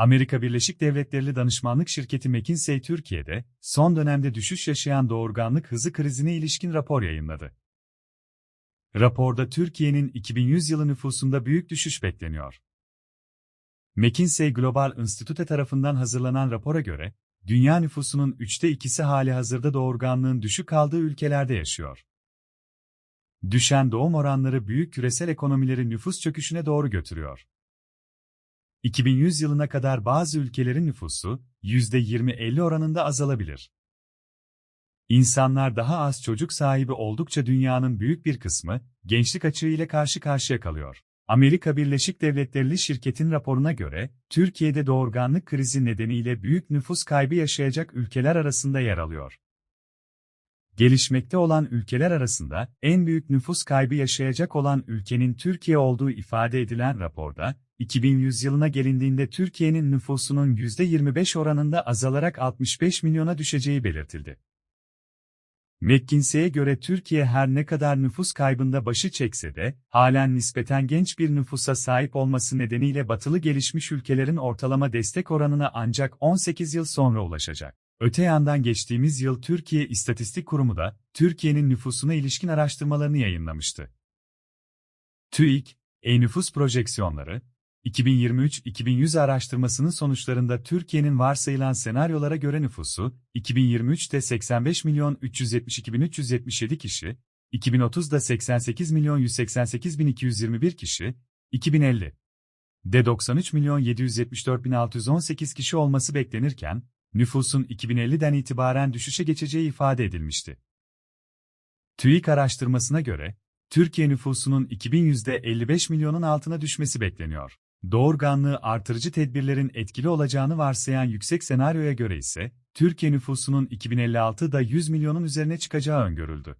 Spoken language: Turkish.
Amerika Birleşik Devletleri danışmanlık şirketi McKinsey Türkiye'de, son dönemde düşüş yaşayan doğurganlık hızı krizine ilişkin rapor yayınladı. Raporda Türkiye'nin 2100 yılı nüfusunda büyük düşüş bekleniyor. McKinsey Global Institute tarafından hazırlanan rapora göre, dünya nüfusunun üçte ikisi hali hazırda doğurganlığın düşük kaldığı ülkelerde yaşıyor. Düşen doğum oranları büyük küresel ekonomileri nüfus çöküşüne doğru götürüyor. 2100 yılına kadar bazı ülkelerin nüfusu %20-50 oranında azalabilir. İnsanlar daha az çocuk sahibi oldukça dünyanın büyük bir kısmı gençlik açığı ile karşı karşıya kalıyor. Amerika Birleşik Devletleri şirketin raporuna göre, Türkiye'de doğurganlık krizi nedeniyle büyük nüfus kaybı yaşayacak ülkeler arasında yer alıyor. Gelişmekte olan ülkeler arasında en büyük nüfus kaybı yaşayacak olan ülkenin Türkiye olduğu ifade edilen raporda, 2100 yılına gelindiğinde Türkiye'nin nüfusunun %25 oranında azalarak 65 milyona düşeceği belirtildi. McKinsey'e göre Türkiye her ne kadar nüfus kaybında başı çekse de, halen nispeten genç bir nüfusa sahip olması nedeniyle batılı gelişmiş ülkelerin ortalama destek oranına ancak 18 yıl sonra ulaşacak. Öte yandan geçtiğimiz yıl Türkiye İstatistik Kurumu da, Türkiye'nin nüfusuna ilişkin araştırmalarını yayınlamıştı. TÜİK, E-Nüfus Projeksiyonları, 2023-2100 araştırmasının sonuçlarında Türkiye'nin varsayılan senaryolara göre nüfusu, 2023'te 85 milyon 372 bin 377 kişi, 2030'da 88 milyon 188 bin 221 kişi, 2050 de 93 milyon 774 bin 618 kişi olması beklenirken, nüfusun 2050'den itibaren düşüşe geçeceği ifade edilmişti. TÜİK araştırmasına göre, Türkiye nüfusunun 2100'de 55 milyonun altına düşmesi bekleniyor. Doğurganlığı artırıcı tedbirlerin etkili olacağını varsayan yüksek senaryoya göre ise, Türkiye nüfusunun 2056'da 100 milyonun üzerine çıkacağı öngörüldü.